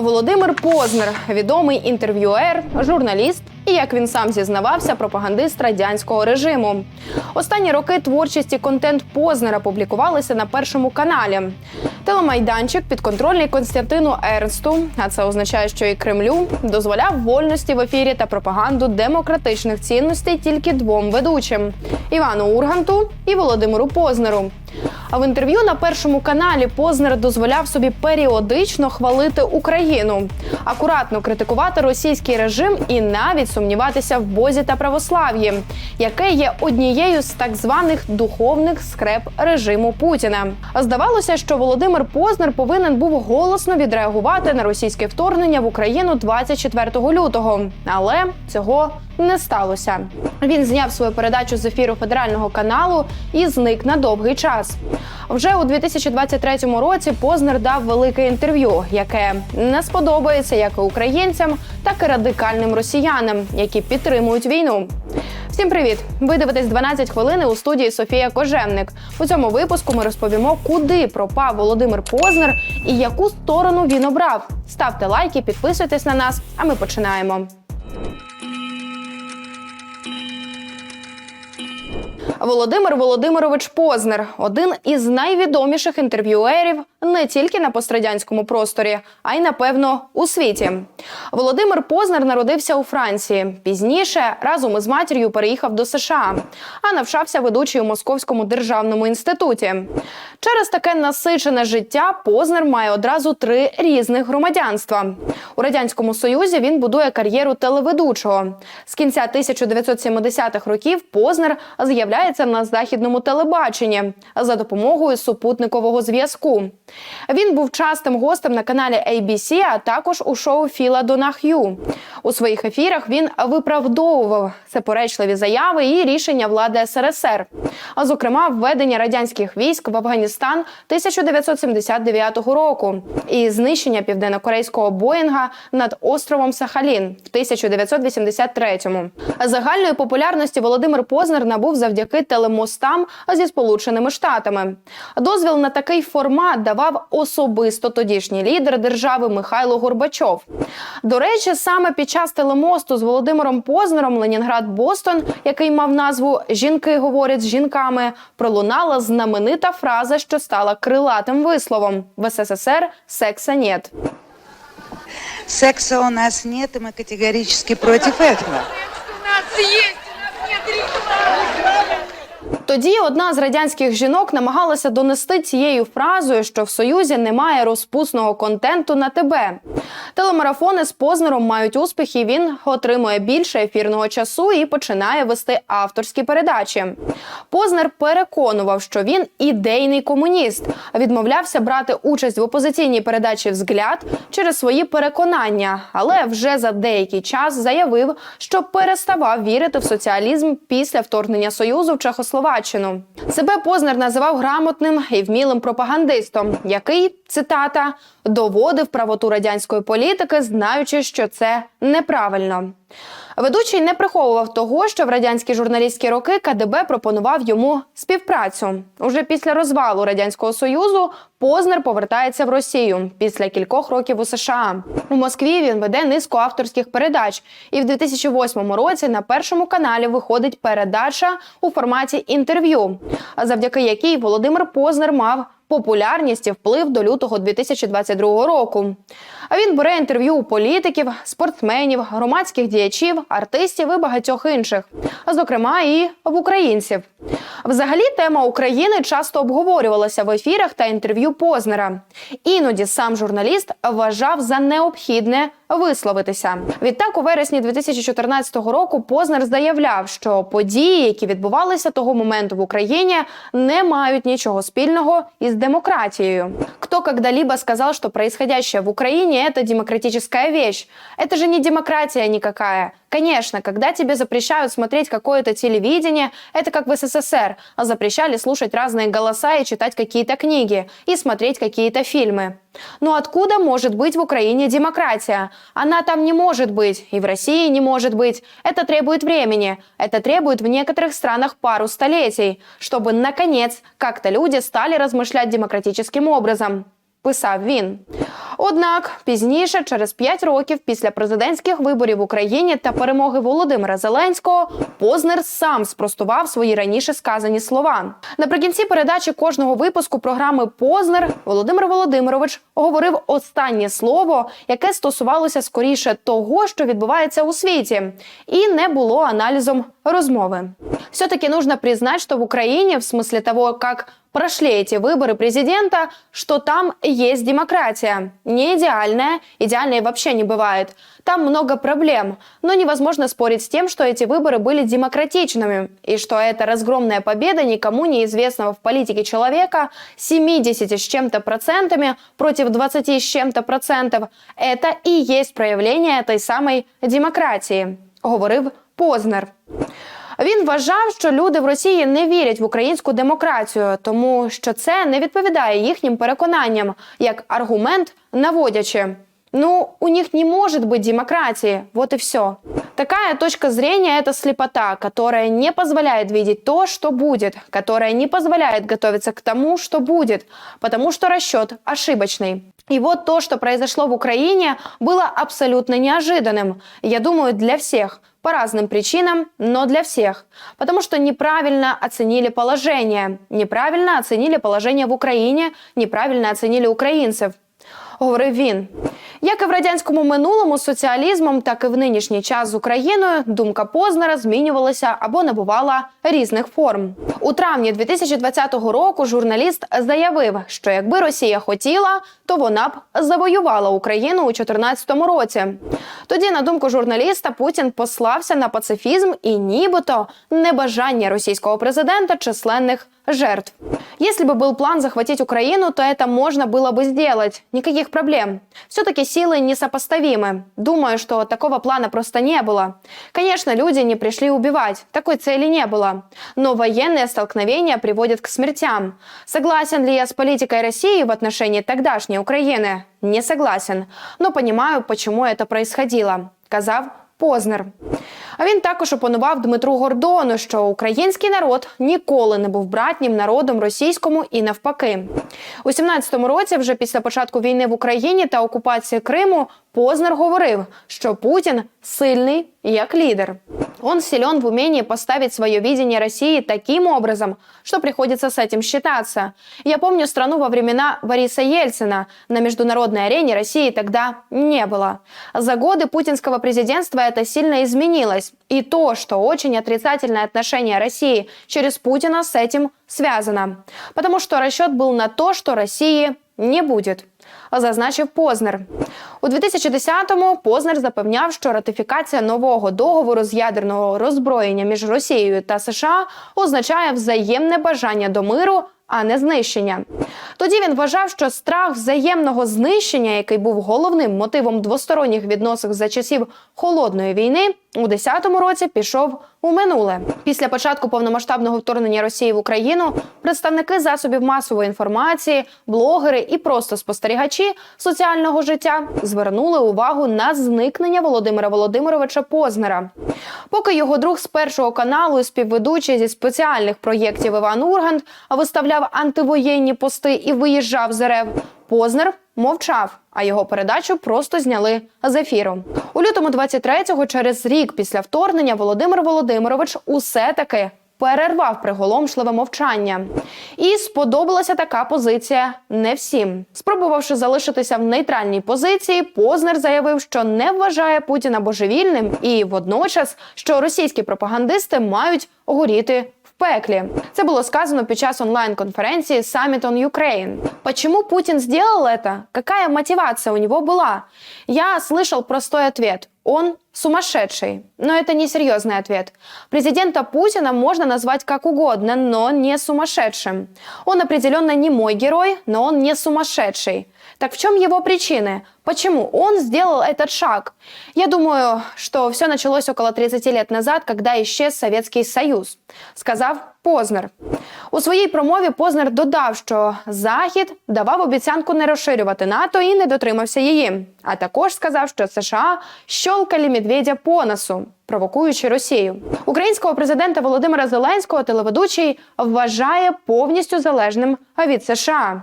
Володимир Познер, відомий інтерв'юер, журналіст і, як він сам зізнавався, пропагандист радянського режиму. Останні роки творчість і контент Познера публікувалися на першому каналі. Телемайданчик підконтрольний Константину Ернсту, а це означає, що і Кремлю дозволяв вольності в ефірі та пропаганду демократичних цінностей тільки двом ведучим Івану Урганту і Володимиру Познеру. А в інтерв'ю на першому каналі Познер дозволяв собі періодично хвалити Україну, акуратно критикувати російський режим і навіть сумніватися в Бозі та православ'ї, яке є однією з так званих духовних скреп режиму Путіна. Здавалося, що Володимир Познер повинен був голосно відреагувати на російське вторгнення в Україну 24 лютого, але цього не сталося. Він зняв свою передачу з ефіру федерального каналу і зник на довгий час. Вже у 2023 році Познер дав велике інтерв'ю, яке не сподобається як українцям, так і радикальним росіянам, які підтримують війну. Всім привіт! Ви дивитесь 12 хвилин у студії Софія Кожевник. У цьому випуску ми розповімо, куди пропав Володимир Познер і яку сторону він обрав. Ставте лайки, підписуйтесь на нас, а ми починаємо. Володимир Володимирович Познер один із найвідоміших інтерв'юерів не тільки на пострадянському просторі, а й напевно у світі. Володимир Познер народився у Франції. Пізніше разом із матір'ю переїхав до США, а навчався ведучий у Московському державному інституті. Через таке насичене життя Познер має одразу три різних громадянства. У радянському союзі він будує кар'єру телеведучого. З кінця 1970-х років Познер з'являється на західному телебаченні за допомогою супутникового зв'язку. Він був частим гостем на каналі ABC, а також у шоу Філа Донах'ю. У своїх ефірах він виправдовував заперечливі заяви і рішення влади СРСР, а зокрема введення радянських військ в Афганістан 1979 року і знищення південно-корейського Боїнга над островом Сахалін в 1983-му. Загальної популярності Володимир Познер набув завдяки телемостам зі Сполученими Штатами. Дозвіл на такий формат давав особисто тодішній лідер держави Михайло Горбачов. До речі, саме під час телемосту з Володимиром Познером Ленінград Бостон, який мав назву Жінки говорять з жінками, пролунала знаменита фраза, що стала крилатим висловом в СССР секса нет. Секса у нас нет, и мы категорически против этого. У нас есть, Тоді одна з радянських жінок намагалася донести цією фразою, що в Союзі немає розпусного контенту на тебе. Телемарафони з Познером мають успіх, і він отримує більше ефірного часу і починає вести авторські передачі. Познер переконував, що він ідейний комуніст, відмовлявся брати участь в опозиційній передачі Взгляд через свої переконання, але вже за деякий час заявив, що переставав вірити в соціалізм після вторгнення Союзу в Чехословаччину. Себе Познер називав грамотним і вмілим пропагандистом, який цитата доводив правоту радянської політики, знаючи, що це неправильно. Ведучий не приховував того, що в радянські журналістські роки КДБ пропонував йому співпрацю. Уже після розвалу радянського союзу Познер повертається в Росію після кількох років у США. У Москві він веде низку авторських передач, і в 2008 році на першому каналі виходить передача у форматі інтерв'ю, завдяки якій Володимир Познер мав популярність і вплив до лютого 2022 року. А він бере інтерв'ю у політиків, спортсменів, громадських діячів, артистів і багатьох інших, а зокрема і в українців. Взагалі, тема України часто обговорювалася в ефірах та інтерв'ю Познера. Іноді сам журналіст вважав за необхідне висловитися. Відтак, у вересні 2014 року Познер заявляв, що події, які відбувалися того моменту в Україні, не мають нічого спільного із демократією. Кто когда-либо сказал, что происходящее в Украине это демократическая вещь? Это же не демократия никакая. Конечно, когда тебе запрещают смотреть какое-то телевидение, это как в СССР, а запрещали слушать разные голоса и читать какие-то книги, и смотреть какие-то фильмы. Но откуда может быть в Украине демократия? Она там не может быть, и в России не может быть. Это требует времени. Это требует в некоторых странах пару столетий, чтобы, наконец, как-то люди стали размышлять демократическим образом. Писав він. Однак пізніше, через 5 років після президентських виборів в Україні та перемоги Володимира Зеленського, Познер сам спростував свої раніше сказані слова. Наприкінці передачі кожного випуску програми Познер Володимир Володимирович говорив останнє слово, яке стосувалося скоріше того, що відбувається у світі, і не було аналізом розмови. Все-таки нужно признать, что в Украине, в смысле того, как прошли эти выборы президента, что там есть демократия. Не идеальная, идеальной вообще не бывает. Там много проблем, но невозможно спорить с тем, что эти выборы были демократичными, и что эта разгромная победа никому неизвестного в политике человека 70 с чем-то процентами против 20 с чем-то процентов, это и есть проявление этой самой демократии, говорив Познер. Він вважав, що люди в Росії не вірять в українську демократію, тому що це не відповідає їхнім переконанням як аргумент наводячи. Ну, у них не может быть демократии, вот и все. Такая точка зрения – это слепота, которая не позволяет видеть то, что будет, которая не позволяет готовиться к тому, что будет, потому что расчет ошибочный. И вот то, что произошло в Украине, было абсолютно неожиданным. Я думаю, для всех. по разным причинам, но для всех. Потому что неправильно оценили положение. Неправильно оценили положение в Украине, неправильно оценили українців. Говорив він. Як і в радянському минулому з соціалізмом, так і в нинішній час з Україною думка Познера змінювалася або набувала різних форм. У травні 2020 року журналіст заявив, що якби Росія хотіла, то вона б завоювала Україну у 2014 році. Тоді, на думку журналіста, Путін послався на пацифізм і нібито небажання російського президента численних жертв. Если бы был план захватить Украину, то это можно было бы сделать. Никаких проблем. Все-таки силы несопоставимы. Думаю, что такого плана просто не было. Конечно, люди не пришли убивать. Такой цели не было. Но военные столкновения приводят к смертям. Согласен ли я с политикой России в отношении тогдашней Украины? Не согласен. Но понимаю, почему это происходило. Казав Познер. А він також опанував Дмитру Гордону, що український народ ніколи не був братнім народом російському і навпаки. У 17-му році, вже після початку війни в Україні та окупації Криму, Познер говорив, що Путін сильний як лидер. Он силен в умении поставить свое видение России таким образом, что приходится с этим считаться. Я помню страну во времена Бориса Ельцина. На международной арене России тогда не было. За годы путинского президентства это сильно изменилось. И то, что очень отрицательное отношение России через Путина с этим связано. Потому что расчет был на то, что России не будет. Зазначив Познер. У 2010-му Познер запевняв, що ратифікація нового договору з ядерного роззброєння між Росією та США означає взаємне бажання до миру, а не знищення. Тоді він вважав, що страх взаємного знищення, який був головним мотивом двосторонніх відносин за часів холодної війни, у 10-му році пішов у минуле. Після початку повномасштабного вторгнення Росії в Україну представники засобів масової інформації, блогери і просто спостерігачі соціального життя звернули увагу на зникнення Володимира Володимировича Познера. Поки його друг з першого каналу і співведучий зі спеціальних проєктів Іван Ургант виставляв антивоєнні пости і виїжджав з РФ, Познер мовчав, а його передачу просто зняли з ефіру. У лютому 23-го, через рік після вторгнення, Володимир Володимирович усе таки перервав приголомшливе мовчання. І сподобалася така позиція не всім. Спробувавши залишитися в нейтральній позиції, Познер заявив, що не вважає Путіна божевільним, і водночас, що російські пропагандисти мають горіти в пеклі. Це було сказано під час онлайн-конференції Summit on Ukraine. Почему Путин сделал это? Какая мотивация у него была? Я слышал простой ответ. Он сумасшедший. Но это не серьезный ответ. Президента Путина можно назвать как угодно, но не сумасшедшим. Он определенно не мой герой, но он не сумасшедший. Так в чем его причины? Почему он сделал этот шаг? Я думаю, что все началось около 30 лет назад, когда исчез Советский Союз, сказав Познер. У своїй промові Познер додав, що Захід давав обіцянку не розширювати НАТО і не дотримався її. А також сказав, що США щолкали медведя по носу, провокуючи Росію. Українського президента Володимира Зеленського телеведучий вважає повністю залежним від США.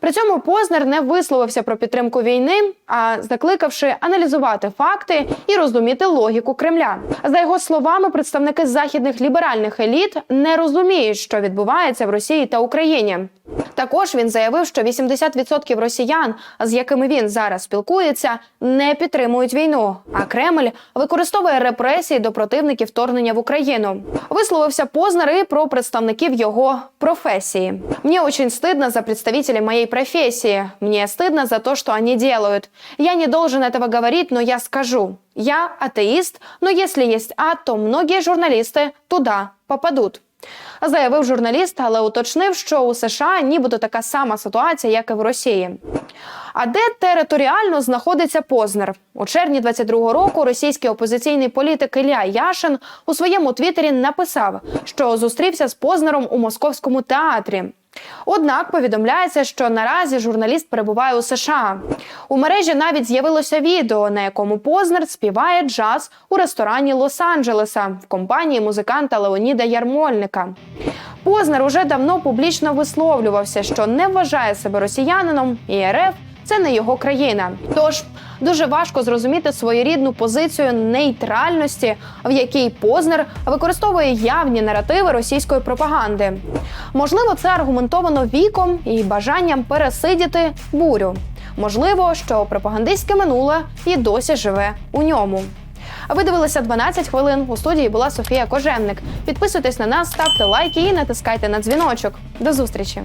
При цьому Познер не висловився про підтримку війни, а закликавши аналізувати факти і розуміти логіку Кремля. За його словами, представники західних ліберальних еліт не розуміють, що відбувається в Росії та Україні. Також він заявив, що 80% росіян, з якими він зараз спілкується, не підтримують війну. А Кремль використовує репресії до противників вторгнення в Україну. Висловився Познер і про представників його професії. Мені очень стыдно за представителей моей профессии. Мне стыдно за то, что они делают. Я не должен этого говорить, но я скажу. Я атеист, но если есть ад, то многие журналисты туда попадут. Заявив журналіст, але уточнив, що у США нібито така сама ситуація, як і в Росії. А де територіально знаходиться Познер? У червні 22-го року російський опозиційний політик Ілля Яшин у своєму твіттері написав, що зустрівся з Познером у московському театрі. Однак повідомляється, що наразі журналіст перебуває у США. У мережі навіть з'явилося відео, на якому Познер співає джаз у ресторані Лос-Анджелеса в компанії музиканта Леоніда Ярмольника. Познер уже давно публічно висловлювався, що не вважає себе росіянином і РФ це не його країна. Тож дуже важко зрозуміти своєрідну позицію нейтральності, в якій Познер використовує явні наративи російської пропаганди. Можливо, це аргументовано віком і бажанням пересидіти бурю. Можливо, що пропагандистське минуле і досі живе у ньому. Ви дивилися 12 хвилин. У студії була Софія Кожевник. Підписуйтесь на нас, ставте лайки і натискайте на дзвіночок. До зустрічі!